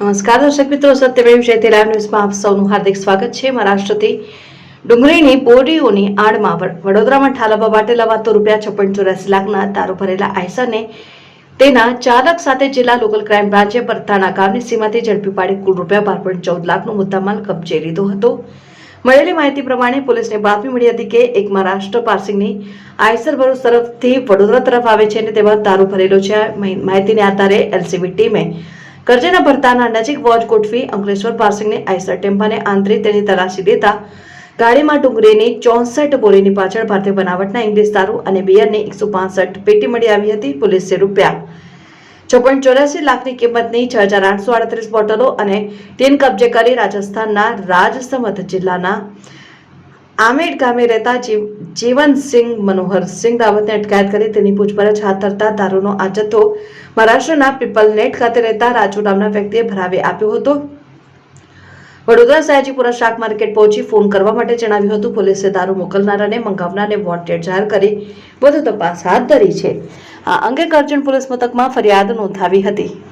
નમસ્કાર, દર્શક મિત્રો, સત્યમેવ જયતે લાઈવ ન્યૂઝમાં આપ સૌનું હાર્દિક સ્વાગત છે. મહારાષ્ટ્રથી ડુંગળીની બોરીઓની આડમાં વડોદરામાં ઠાલવવા માટે લવાતો રૂપિયા છપ્પન ચોરાસી લાખના તારો ભરેલા આયસરને તેના ચાલક સાથે જિલ્લા લોકલ ક્રાઇમ બ્રાન્ચે પરતાણા ગામની સીમાથી ઝડપી પાડી કુલ રૂપિયા બાર પોઈન્ટ ચૌદ લાખનો મુદ્દામાલ કબજે લીધો હતો. મળેલી માહિતી પ્રમાણે પોલીસને બાતમી મળી હતી કે એક મહારાષ્ટ્ર પાર્સિંગની આયસર ભરૂચ તરફથી વડોદરા તરફ આવે છે અને તેમાં દારૂ ભરેલો છે. માહિતીને આધારે એલસીબી ટીમે કરજેના ભરતાના નજીક વોચ ગોઠવી અંકલેશ્વર પાર્સિંગની આઈસર ટેમ્પાને આંતરી તેની તલાશી દેતા ગાડીમાં ડુંગળીની ચોસઠ બોરીની પાછળ ભારતીય બનાવટના ઇંગ્લિશ દારૂ અને બિયરની એકસો પાસઠ પેટી મળી આવી હતી પોલીસે રૂપિયા છપ્પન ચોર્યાસી લાખની કિંમતની છ હજાર આઠસો આડત્રીસ બોટલો અને ટીન કબજે કરી રાજસ્થાનના રાજસમંદ જિલ્લાના આમેડ ગામે રહેતા જીવ- જીવનસિંહ મનોહરસિંહ રાવતને અટકાયત કરી તેની પૂછપરછ હાથ ધરતા દારૂનો આ જથ્થો મહારાષ્ટ્રના પીપલનેટ ખાતે રહેતા રાજુ નામના વ્યક્તિએ ભરાવી આપ્યો હતો. વડોદરા સયાજીપુરા શાક માર્કેટ પહોંચી ફોન કરવા માટે જણાવ્યું હતું, પોલીસે દારૂ મોકલનારાને મંગાવનારને વોન્ટેડ જાહેર કરી. વધુ તપાસ હાથ ધરી છે. આ અંગે કરજણ પોલીસ મથકમાં ફરિયાદ નોંધાવી હતી.